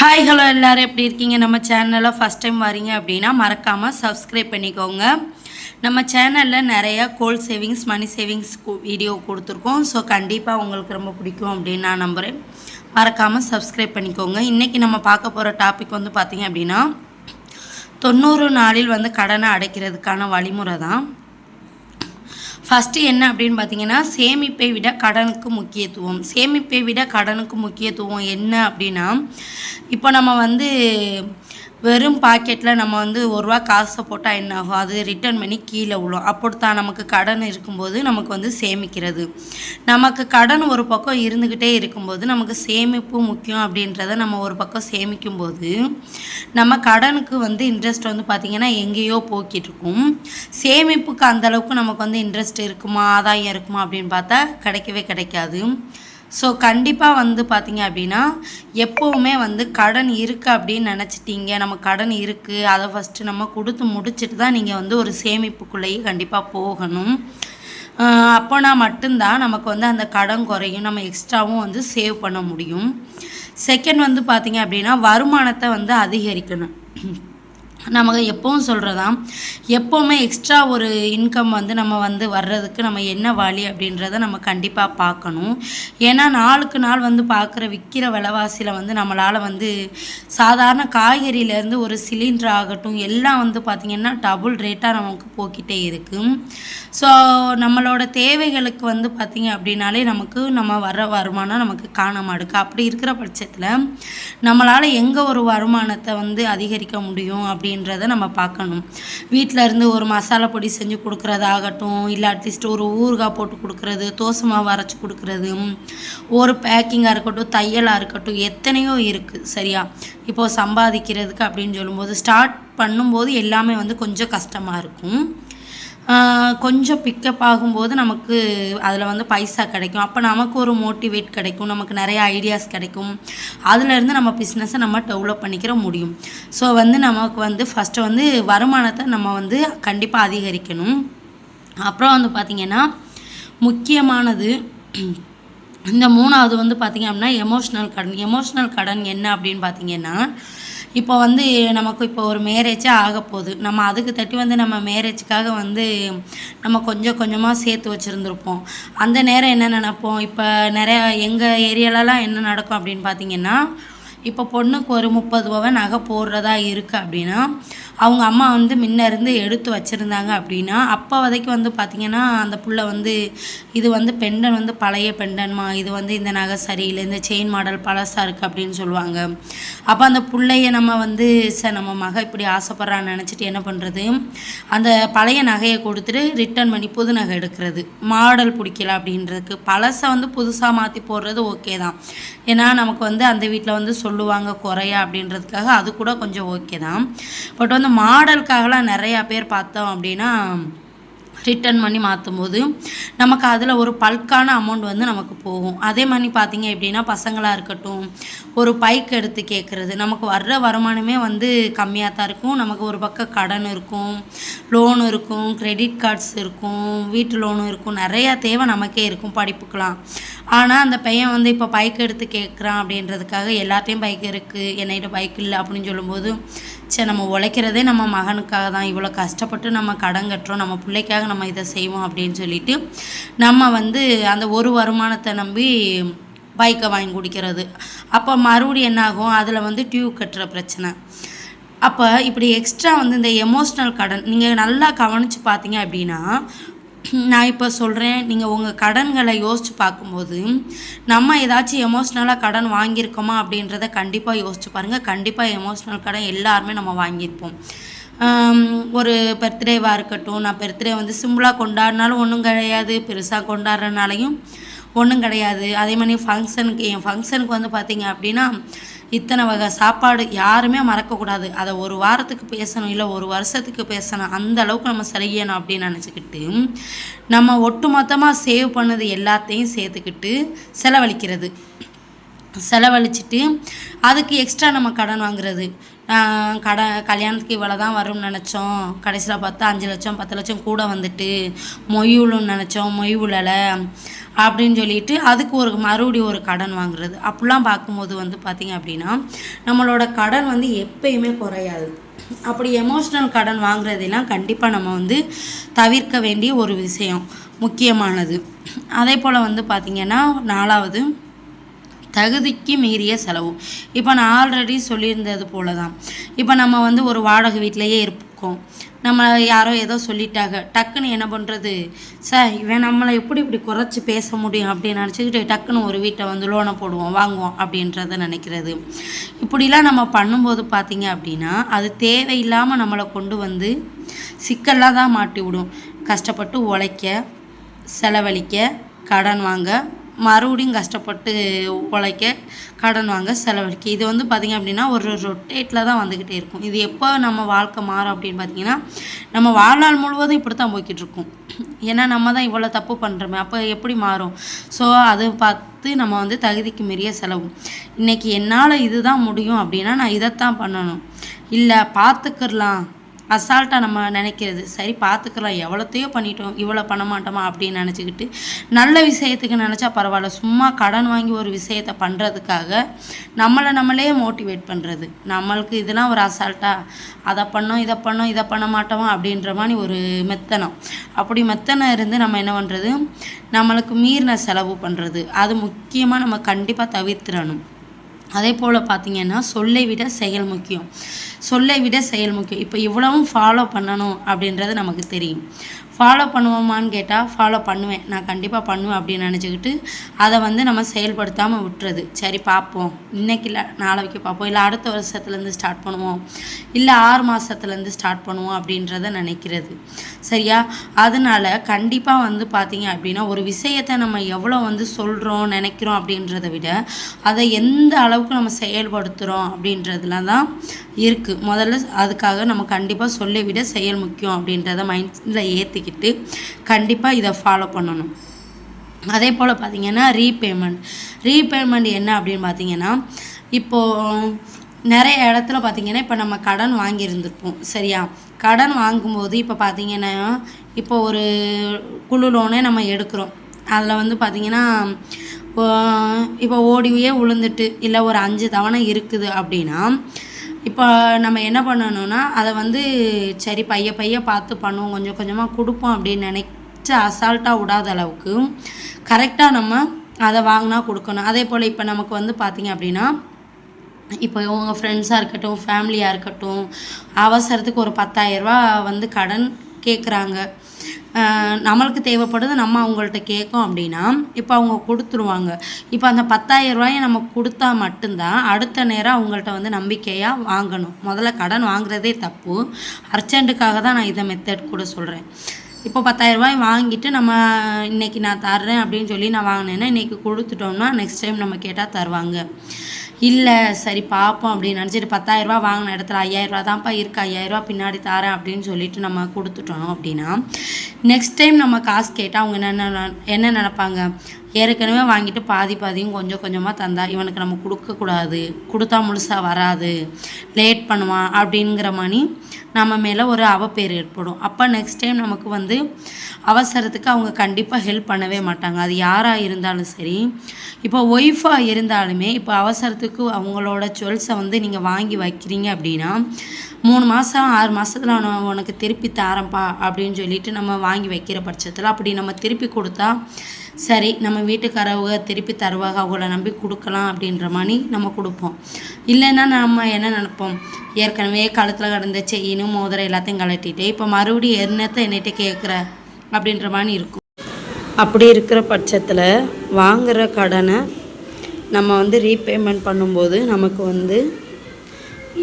Hi hello எல்லோரும். எப்படி இருக்கீங்க? நம்ம சேனலில் ஃபஸ்ட் டைம் வரீங்க அப்படின்னா மறக்காமல் சப்ஸ்கிரைப் பண்ணிக்கோங்க. நம்ம சேனலில் நிறையா gold savings money savings video கொடுத்துருக்கோம். ஸோ கண்டிப்பாக உங்களுக்கு ரொம்ப பிடிக்கும் அப்படின்னு நான் நம்புகிறேன் மறக்காமல் சப்ஸ்கிரைப் பண்ணிக்கோங்க. இன்றைக்கி நம்ம பார்க்க போகிற டாபிக் வந்து பார்த்திங்க அப்படின்னா தொண்ணூறு நாளில் வந்து கடனை அடைக்கிறதுக்கான வழிமுறை தான். ஃபஸ்ட்டு என்ன அப்படின்னு பார்த்தீங்கன்னா சேமிப்பை விட கடனுக்கு முக்கியத்துவம். சேமிப்பை விட கடனுக்கு முக்கியத்துவம் என்ன அப்படின்னா இப்போ நம்ம வந்து வெறும் பாக்கெட்டில் நம்ம வந்து ஒரு ரூபா காசை போட்டால் என்ன ஆகும்? அது ரிட்டர்ன் பண்ணி கீழே விழும். அப்படித்தான் நமக்கு கடன் இருக்கும்போது நமக்கு வந்து சேமிக்கிறது. நமக்கு கடன் ஒரு பக்கம் இருந்துக்கிட்டே இருக்கும்போது நமக்கு சேமிப்பு முக்கியம் அப்படின்றத நம்ம ஒரு பக்கம் சேமிக்கும்போது நம்ம கடனுக்கு வந்து இன்ட்ரெஸ்ட் வந்து பார்த்திங்கன்னா எங்கேயோ போக்கிட்டு இருக்கும். சேமிப்புக்கு அந்தளவுக்கு நமக்கு வந்து இன்ட்ரெஸ்ட் இருக்குமா? ஆதாயம் இருக்குமா அப்படின்னு பார்த்தா கிடைக்கவே கிடைக்காது. ஸோ கண்டிப்பாக வந்து பார்த்தீங்க அப்படின்னா எப்போவுமே வந்து கடன் இருக்குது அப்படின்னு நினச்சிட்டீங்க. நம்ம கடன் இருக்குது அதை ஃபஸ்ட்டு நம்ம கொடுத்து முடிச்சுட்டு தான் நீங்கள் வந்து ஒரு சேமிப்புக்குள்ளேயே கண்டிப்பாக போகணும். அப்போனா மட்டும்தான் நமக்கு வந்து அந்த கடன் குறையும். நம்ம எக்ஸ்ட்ராவும் வந்து சேவ் பண்ண முடியும். செகண்ட் வந்து பார்த்தீங்க அப்படின்னா வருமானத்தை வந்து அதிகரிக்கணும். நமக்கு எப்பவும் சொல்கிறதா எப்போவுமே எக்ஸ்ட்ரா ஒரு இன்கம் வந்து நம்ம வந்து வர்றதுக்கு நம்ம என்ன வழி அப்படின்றத நம்ம கண்டிப்பாக பார்க்கணும். ஏன்னா நாளுக்கு நாள் வந்து பார்க்குற விற்கிற விலைவாசியில் வந்து நம்மளால் வந்து சாதாரண காய்கறியிலேருந்து ஒரு சிலிண்டர் ஆகட்டும் எல்லாம் வந்து பார்த்திங்கன்னா டபுள் ரேட்டாக நமக்கு போக்கிட்டே இருக்குது ஸோ நம்மளோட தேவைகளுக்கு வந்து பார்த்திங்க அப்படின்னாலே நமக்கு நம்ம வர வருமானம் நமக்கு காண மாட்டுக்கு அப்படி இருக்கிற பட்சத்தில் நம்மளால் எங்கே ஒரு வருமானத்தை வந்து அதிகரிக்க முடியும் அப்படின்றத நம்ம பார்க்கணும். வீட்டில் இருந்து ஒரு மசாலா பொடி செஞ்சு கொடுக்குறதாகட்டும் இல்லை அட்லீஸ்ட் ஒரு ஊறுகாய் போட்டு கொடுக்குறது தோசை மாவு அரைச்சி கொடுக்குறது ஒரு பேக்கிங்காக இருக்கட்டும் தையலாக இருக்கட்டும் எத்தனையோ இருக்குது சரியா? இப்போது சம்பாதிக்கிறதுக்கு அப்படின்னு சொல்லும்போது ஸ்டார்ட் பண்ணும்போது எல்லாமே வந்து கொஞ்சம் கஷ்டமாக இருக்கும். கொஞ்சம் பிக்கப் ஆகும்போது நமக்கு அதில் வந்து பைசா கிடைக்கும். அப்போ நமக்கு ஒரு மோட்டிவேட் கிடைக்கும். நமக்கு நிறைய ஐடியாஸ் கிடைக்கும். அதுலேருந்து நம்ம பிஸ்னஸை நம்ம டெவலப் பண்ணிக்கிற முடியும். ஸோ வந்து நமக்கு வந்து ஃபஸ்ட்டு வந்து வருமானத்தை நம்ம வந்து கண்டிப்பாக அதிகரிக்கணும். அப்புறம் வந்து பார்த்திங்கன்னா முக்கியமானது இந்த மூணாவது வந்து பார்த்திங்க அப்படின்னா எமோஷ்னல் கடன். எமோஷ்னல் கடன் என்ன அப்படின்னு பார்த்தீங்கன்னா இப்போ வந்து நமக்கு இப்போ ஒரு மேரேஜே ஆக போகுது. நம்ம அதுக்கு தட்டி வந்து நம்ம மேரேஜுக்காக வந்து நம்ம கொஞ்சம் கொஞ்சமாக சேர்த்து வச்சுருந்துருப்போம். அந்த நேரம் என்ன நினப்போம்? இப்போ நிறையா எங்கள் ஏரியாலலாம் என்ன நடக்கும் அப்படின்னு பார்த்தீங்கன்னா இப்போ பொண்ணுக்கு ஒரு முப்பது பவன் நகை போடுறதா இருக்குது அப்படின்னா அவங்க அம்மா வந்து முன்ன இருந்து எடுத்து வச்சுருந்தாங்க அப்படின்னா அப்போ வரைக்கும் வந்து பார்த்திங்கன்னா அந்த புள்ள வந்து இது வந்து பெண்டன் வந்து பழைய பெண்டன்மா இது வந்து இந்த நகை சரியில்லை இந்த செயின் மாடல் பழசாக இருக்குது அப்படின்னு சொல்லுவாங்க. அப்போ அந்த பிள்ளைய நம்ம வந்து சார் நம்ம மக இப்படி ஆசைப்பட்றான்னு நினச்சிட்டு என்ன பண்ணுறது அந்த பழைய நகையை கொடுத்துட்டு ரிட்டர்ன் பண்ணி புது நகை எடுக்கிறது. மாடல் பிடிக்கல அப்படின்றதுக்கு. பழசை வந்து புதுசாக மாற்றி போடுறது ஓகே தான். ஏன்னா நமக்கு வந்து அந்த வீட்டில் வந்து சொல்லுவாங்க குறையா அப்படின்றதுக்காக அது கூட கொஞ்சம் ஓகே தான். பட் வந்து மாடலுக்காகலாம் நிறையா பேர் பார்த்தோம் அப்படின்னா ரிட்டர்ன் பண்ணி மாற்றும் போது நமக்கு அதில் ஒரு பல்கான அமௌண்ட் வந்து நமக்கு போகும். அதே மாதிரி பார்த்தீங்க எப்படின்னா பசங்களாக இருக்கட்டும் ஒரு பைக் எடுத்து கேட்குறது நமக்கு வர்ற வருமானமே வந்து கம்மியாக தான் இருக்கும். நமக்கு ஒரு பக்கம் கடன் இருக்கும் லோன் இருக்கும் கிரெடிட் கார்ட்ஸ் இருக்கும் வீட்டு லோனும் இருக்கும். நிறையா தேவை நமக்கே இருக்கும் படிப்புக்கெலாம் ஆனால் அந்த பையன் வந்து இப்போ பைக் எடுத்து கேட்குறான் அப்படின்றதுக்காக எல்லாத்தையும் பைக் இருக்குது என்னைகிட்ட பைக் இல்லை அப்படின்னு சொல்லும்போது சரி நம்ம உழைக்கிறதே நம்ம மகனுக்காக தான். இவ்வளோ கஷ்டப்பட்டு நம்ம கடன் கட்டுறோம். நம்ம பிள்ளைக்காக நம்ம இதை செய்வோம் அப்படின்னு சொல்லிட்டு நம்ம வந்து அந்த ஒரு வருமானத்தை நம்பி பைக்கை வாங்கி குடிக்கிறது. அப்போ மறுபடியும் என்னாகும்? அதில் வந்து டியூ கட்டுற பிரச்சனை. அப்போ இப்படி எக்ஸ்ட்ரா வந்து இந்த எமோஷ்னல் கடன் நீங்கள் நல்லா கவனித்து பார்த்தீங்க அப்படின்னா நான் இப்போ சொல்கிறேன் நீங்கள் உங்கள் கடன்களை யோசித்து பார்க்கும்போது நம்ம ஏதாச்சும் எமோஷ்னலாக கடன் வாங்கியிருக்கோமா அப்படின்றத கண்டிப்பாக யோசிச்சு பாருங்கள் கண்டிப்பாக எமோஷ்னல் கடன் எல்லாருமே நம்ம வாங்கியிருப்போம். ஒரு பர்த்டேவாக இருக்கட்டும் நான் பர்த்டே வந்து சிம்பிளாக கொண்டாடினாலும் ஒன்றும் கிடையாது. பெருசாக கொண்டாடுறனாலையும் ஒன்றும் கிடையாது. அதே மாதிரி ஃபங்க்ஷனுக்கு என் ஃபங்க்ஷனுக்கு வந்து பார்த்தீங்க அப்படின்னா இத்தனை வகை சாப்பாடு யாருமே மறக்கக்கூடாது. அதை ஒரு வாரத்துக்கு பேசணும் இல்லை ஒரு வருஷத்துக்கு பேசணும் அந்த அளவுக்கு நம்ம செய்யணும் அப்படின்னு நினச்சிக்கிட்டு நம்ம ஒட்டுமொத்தமாக சேவ் பண்ணது எல்லாத்தையும் சேர்த்துக்கிட்டு செலவழிக்கிறது. செலவழிச்சிட்டு அதுக்கு எக்ஸ்ட்ரா நம்ம கடன் வாங்குறது. கடை கல்யாணத்துக்கு இவ்வளோ தான் வரும்னு நினச்சோம். கடைசியில் பார்த்தா அஞ்சு லட்சம் பத்து லட்சம் கூட வந்துட்டு மொய் விழுன்னு நினச்சோம் மொய் விழலை அப்படின்னு சொல்லிட்டு அதுக்கு ஒரு மறுபடியும் ஒரு கடன் வாங்குறது. அப்படிலாம் பார்க்கும்போது வந்து பார்த்திங்க அப்படின்னா நம்மளோட கடன் வந்து எப்பயுமே குறையாது. அப்படி எமோஷ்னல் கடன் வாங்குறதெல்லாம் கண்டிப்பாக நம்ம வந்து தவிர்க்க வேண்டிய ஒரு விஷயம் முக்கியமானது. அதே போல் வந்து பார்த்திங்கன்னா நாலாவது தகுதிக்கு மீறிய செலவு. இப்போ நான் ஆல்ரெடி சொல்லியிருந்தது போல தான் இப்போ நம்ம வந்து ஒரு வாடகை வீட்டிலையே இருக்கோம். நம்ம யாரோ ஏதோ சொல்லிட்டாங்க. டக்குன்னு என்ன பண்ணுறது சார் இவன் நம்மளை எப்படி இப்படி குறைச்சி பேச முடியும் அப்படின்னு நினச்சிக்கிட்டு டக்குன்னு ஒரு வீட்டை வந்து லோனை போடுவோம் வாங்குவோம் அப்படின்றத நினைக்கிறது. இப்படிலாம் நம்ம பண்ணும்போது பார்த்தீங்க அப்படின்னா அது தேவையில்லாமல் நம்மளை கொண்டு வந்து சிக்கலாக தான் மாட்டி விடும் கஷ்டப்பட்டு உழைக்க செலவழிக்க கடன் வாங்க மறுபடியும் கஷ்டப்பட்டு உழைக்க கடன் வாங்க செலவழிக்க. இது வந்து பார்த்திங்க அப்படின்னா ஒரு ரொட்டேட்டில் தான் வந்துக்கிட்டே இருக்கும். இது எப்போ நம்ம வாழ்க்கை மாறும் அப்படின்னு பார்த்தீங்கன்னா நம்ம வாழ்நாள் முழுவதும் இப்படி தான் போய்கிட்டு இருக்கோம் ஏன்னா நம்ம தான் இவ்வளோ தப்பு பண்ணுறோமே அப்போ எப்படி மாறும்? ஸோ அது பார்த்து நம்ம வந்து தகுதிக்கு மீறிய செலவு. இன்றைக்கி என்னால் இதுதான் முடியும் அப்படின்னா நான் இதைத்தான் பண்ணணும். இல்லை பார்த்துக்கிடலாம் அசால்ட்டாக நம்ம நினைக்கிறது. சரி பார்த்துக்கலாம் எவ்வளோத்தையோ பண்ணிட்டோம். இவ்வளோ பண்ண மாட்டோமா அப்படின்னு நினச்சிக்கிட்டு நல்ல விஷயத்துக்கு நினச்சா பரவாயில்ல. சும்மா கடன் வாங்கி ஒரு விஷயத்தை பண்ணுறதுக்காக நம்மளை நம்மளே மோட்டிவேட் பண்ணுறது நம்மளுக்கு இதெல்லாம் ஒரு அசால்ட்டாக அதை பண்ணோம் இதை பண்ணோம் இதை பண்ண மாட்டோமா? அப்படின்ற மாதிரி ஒரு மெத்தனம். அப்படி மெத்தனம் இருந்து நம்ம என்ன பண்ணுறது நம்மளுக்கு மீறின செலவு பண்ணுறது அது முக்கியமாக நம்ம கண்டிப்பாக தவிர்த்திடணும். அதே போல் பார்த்திங்கன்னா சொல்லை விட செயல் முக்கியம். சொல்லை விட செயல் முக்கியம். இப்போ இவ்வளவும் ஃபாலோ பண்ணணும் அப்படின்றது நமக்கு தெரியும். ஃபாலோ பண்ணுவோமான்னு கேட்டால் ஃபாலோ பண்ணுவேன். நான் கண்டிப்பாக பண்ணுவேன் அப்படின்னு நினச்சிக்கிட்டு அதை வந்து நம்ம செயல்படுத்தாமல் விட்டுறது. சரி பார்ப்போம். இன்றைக்கி இல்லை நாளைக்கு பார்ப்போம். இல்லை அடுத்த வருஷத்துலேருந்து ஸ்டார்ட் பண்ணுவோம். இல்லை ஆறு மாதத்துலேருந்து ஸ்டார்ட் பண்ணுவோம் அப்படின்றத நினைக்கிறது. சரியா? அதனால் கண்டிப்பாக வந்து பார்த்திங்க அப்படின்னா ஒரு விஷயத்தை நம்ம எவ்வளோ வந்து சொல்கிறோம் நினைக்கிறோம் அப்படின்றத விட அதை எந்த அளவு அளவுக்கு நம்ம செயல்படுத்துகிறோம் அப்படின்றதுல தான் இருக்குது முதல்ல அதுக்காக நம்ம கண்டிப்பாக சொல்லை விட செயல் முக்கியம் அப்படின்றத மைண்டில் ஏற்றிக்கிட்டு கண்டிப்பாக இதை ஃபாலோ பண்ணணும். அதே போல் பார்த்திங்கன்னா ரீபேமெண்ட் ரீபேமெண்ட் என்ன அப்படின்னு பார்த்தீங்கன்னா இப்போது நிறைய இடத்துல பார்த்திங்கன்னா இப்போ நம்ம கடன் வாங்கியிருந்திருப்போம் சரியா? கடன் வாங்கும்போது இப்போ பார்த்திங்கன்னா இப்போ ஒரு குழு லோனே நம்ம எடுக்கிறோம். அதில் வந்து பார்த்திங்கன்னா இப்போ இப்போ ஓடியே உளுந்துட்டு இல்லை ஒரு அஞ்சு தவணை இருக்குது அப்படின்னா இப்போ நம்ம என்ன பண்ணணும்னா அதை வந்து சரி பைய பைய பார்த்து பண்ணுவோம் கொஞ்சம் கொஞ்சமாக கொடுப்போம் அப்படின்னு நினச்சி அசால்ட்டாக விடாத அளவுக்கு கரெக்டாக நம்ம அதை வாங்கினா கொடுக்கணும். அதே போல் இப்போ நமக்கு வந்து பார்த்திங்க அப்படின்னா இப்போ உங்கள் ஃப்ரெண்ட்ஸாக இருக்கட்டும் ஃபேமிலியாக இருக்கட்டும் அவசரத்துக்கு ஒரு பத்தாயிரரூபா வந்து கடன் கேட்குறாங்க நம்மளுக்கு தேவைப்படுது நம்ம அவங்கள்ட்ட கேட்கோம் அப்படின்னா இப்போ அவங்க கொடுத்துருவாங்க. இப்போ அந்த பத்தாயிரம் ரூபாயை நம்ம கொடுத்தா மட்டும்தான் அடுத்த நேரம் அவங்கள்ட்ட வந்து நம்பிக்கையாக வாங்கணும். முதல்ல கடன் வாங்குறதே தப்பு. அர்ஜென்ட்டுக்காக தான் நான் இதை மெத்தட் கூட சொல்கிறேன் இப்போ பத்தாயிரம் ரூபாய் வாங்கிட்டு நம்ம இன்றைக்கி நான் தர்றேன் அப்படின்னு சொல்லி நான் வாங்கினேன்னா இன்றைக்கி கொடுத்துட்டோம்னா நெக்ஸ்ட் டைம் நம்ம கேட்டால் தருவாங்க. இல்லை சரி பார்ப்போம் அப்படின்னு நினச்சிட்டு பத்தாயிரரூபா வாங்கின இடத்துல ஐயாயிரரூபா தான்ப்பா இருக்குது ஐயாயிரரூபா பின்னாடி தரேன் அப்படின்னு சொல்லிட்டு நம்ம கொடுத்துட்டோம் அப்படின்னா நெக்ஸ்ட் டைம் நம்ம காசு கேட்டால் அவங்க என்ன என்ன நினப்பாங்க? ஏற்கனவே வாங்கிட்டு பாதி பாதியும் கொஞ்சம் கொஞ்சமாக தந்தா இவனுக்கு நம்ம கொடுக்கக்கூடாது கொடுத்தா முழுசாக வராது லேட் பண்ணுவான் அப்படிங்கிற மாதிரி நம்ம மேலே ஒரு அவப்பேர் ஏற்படும். அப்போ நெக்ஸ்ட் டைம் நமக்கு வந்து அவசரத்துக்கு அவங்க கண்டிப்பாக ஹெல்ப் பண்ணவே மாட்டாங்க. அது யாராக இருந்தாலும் சரி. இப்போ ஒய்ஃபாக இருந்தாலுமே இப்போ அவசரத்துக்கு அவங்களோட ஜுவல்ஸை வந்து நீங்கள் வாங்கி வைக்கிறீங்க அப்படின்னா மூணு மாதம் ஆறு மாதத்தில் நான் உனக்கு திருப்பி தாரேன்ப்பா அப்படின்னு சொல்லிட்டு நம்ம வாங்கி வைக்கிற பட்சத்தில் அப்படி நம்ம திருப்பி கொடுத்தா சரி நம்ம வீட்டுக்காரவங்க திருப்பி தருவாக அவங்கள நம்பி கொடுக்கலாம் அப்படின்ற மாதிரி நம்ம கொடுப்போம். இல்லைன்னா நம்ம என்ன நினைப்போம்? ஏற்கனவே கழுத்தில் கிடந்த செயினு மோதிரம் எல்லாத்தையும் கலட்டிட்டு இப்போ மறுபடியும் என்னத்தை என்னகிட்ட கேட்குற அப்படின்ற மாதிரி இருக்கும். அப்படி இருக்கிற பட்சத்தில் வாங்குகிற கடனை நம்ம வந்து ரீபேமெண்ட் பண்ணும்போது நமக்கு வந்து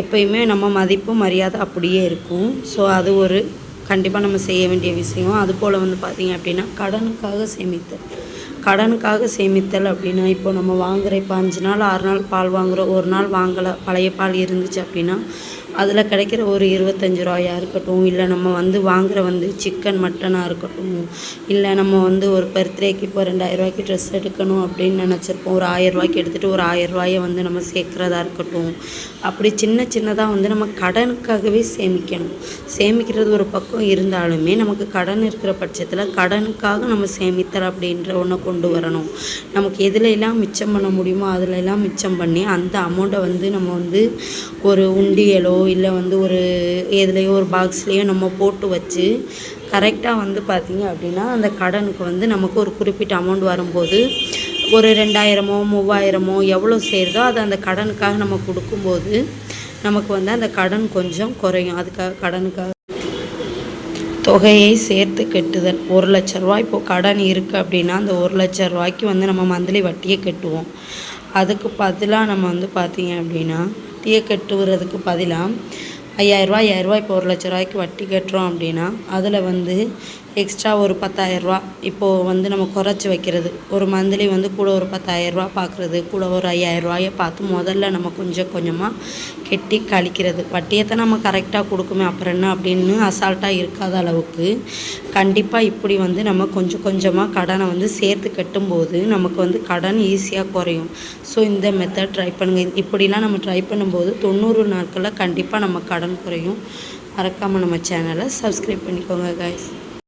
எப்பயுமே நம்ம மதிப்பு மரியாதை அப்படியே இருக்கும். ஸோ அது ஒரு கண்டிப்பாக நம்ம செய்ய வேண்டிய விஷயம். அதுபோல் வந்து பார்த்திங்க அப்படின்னா கடனுக்காக சேமித்தல். கடனுக்காக சேமித்தல் அப்படின்னா இப்போ நம்ம வாங்குகிற இப்போ அஞ்சு நாள் ஆறு நாள் பால் வாங்குகிறோம் ஒரு நாள் வாங்கலை பழைய பால் இருந்துச்சு அப்படின்னா அதில் கிடைக்கிற ஒரு இருபத்தஞ்சி ரூபாயாக இருக்கட்டும் இல்லை நம்ம வந்து வாங்குகிற வந்து சிக்கன் மட்டனாக இருக்கட்டும் இல்லை நம்ம வந்து ஒரு பர்த்டேக்கு இப்போ ரெண்டாயிரரூவாய்க்கு ட்ரெஸ் எடுக்கணும் அப்படின்னு நினச்சிருப்போம். ஒரு ஆயிரரூவாய்க்கு எடுத்துகிட்டு ஒரு ஆயிரரூவாயை வந்து நம்ம சேர்க்குறதா இருக்கட்டும். அப்படி சின்ன சின்னதாக வந்து நம்ம கடனுக்காகவே சேமிக்கணும். சேமிக்கிறது ஒரு பக்கம் இருந்தாலுமே நமக்கு கடன் இருக்கிற பட்சத்தில் கடனுக்காக நம்ம சேமித்தல் அப்படின்ற ஒன்றை கொண்டு வரணும். நமக்கு எதுல எல்லாம் மிச்சம் பண்ண முடியுமோ அதில் எல்லாம் மிச்சம் பண்ணி அந்த அமௌண்ட்டை வந்து நம்ம வந்து ஒரு உண்டியலோ இல்லை வந்து ஒரு எதுலேயோ ஒரு பாக்ஸ்லேயோ நம்ம போட்டு வச்சு கரெக்டாக வந்து பார்த்திங்க அப்படின்னா அந்த கடனுக்கு வந்து நமக்கு ஒரு குறிப்பிட்ட அமௌண்ட் வரும்போது ஒரு ரெண்டாயிரமோ மூவாயிரமோ எவ்வளோ சேருதோ அதை அந்த கடனுக்காக நம்ம கொடுக்கும்போது நமக்கு வந்து அந்த கடன் கொஞ்சம் குறையும். அதுக்காக கடனுக்காக தொகையை சேர்த்து கட்டுதல். ஒரு லட்ச ரூபாய் இப்போது கடன் இருக்குது அப்படின்னா அந்த ஒரு லட்ச ரூபாய்க்கு வந்து நம்ம மந்த்லி வட்டியை கட்டுவோம். அதுக்கு பதிலாக நம்ம வந்து பார்த்திங்க அப்படின்னா வட்டியை கட்டுவதுக்கு பதிலாக ஐயாயிரரூவா ஐயாயிரரூவா இப்போ ஒரு லட்ச ரூபாய்க்கு வட்டி கட்டுறோம் அப்படின்னா அதில் வந்து எக்ஸ்ட்ரா ஒரு பத்தாயிரரூவா இப்போது வந்து நம்ம குறைச்சி வைக்கிறது. ஒரு மந்த்லி வந்து கூட ஒரு பத்தாயிரரூவா பார்க்குறது கூட ஒரு ஐயாயிரரூவாயை பார்த்து முதல்ல நம்ம கொஞ்சம் கொஞ்சமாக கெட்டி கழிக்கிறது. வட்டியை தான் நம்ம கரெக்டாக கொடுக்குமே அப்புறம் என்ன அப்படின்னு அசால்ட்டாக இருக்காத அளவுக்கு கண்டிப்பாக இப்படி வந்து நம்ம கொஞ்சம் கொஞ்சமாக கடனை வந்து சேர்த்து கட்டும்போது நமக்கு வந்து கடன் ஈஸியாக குறையும். ஸோ இந்த மெத்தட் ட்ரை பண்ணுங்கள் இப்படிலாம் நம்ம ட்ரை பண்ணும்போது தொண்ணூறு நாட்களில் கண்டிப்பாக நம்ம கடன் குறையும். மறக்காமல் நம்ம சேனலை சப்ஸ்கிரைப் பண்ணிக்கோங்க guys.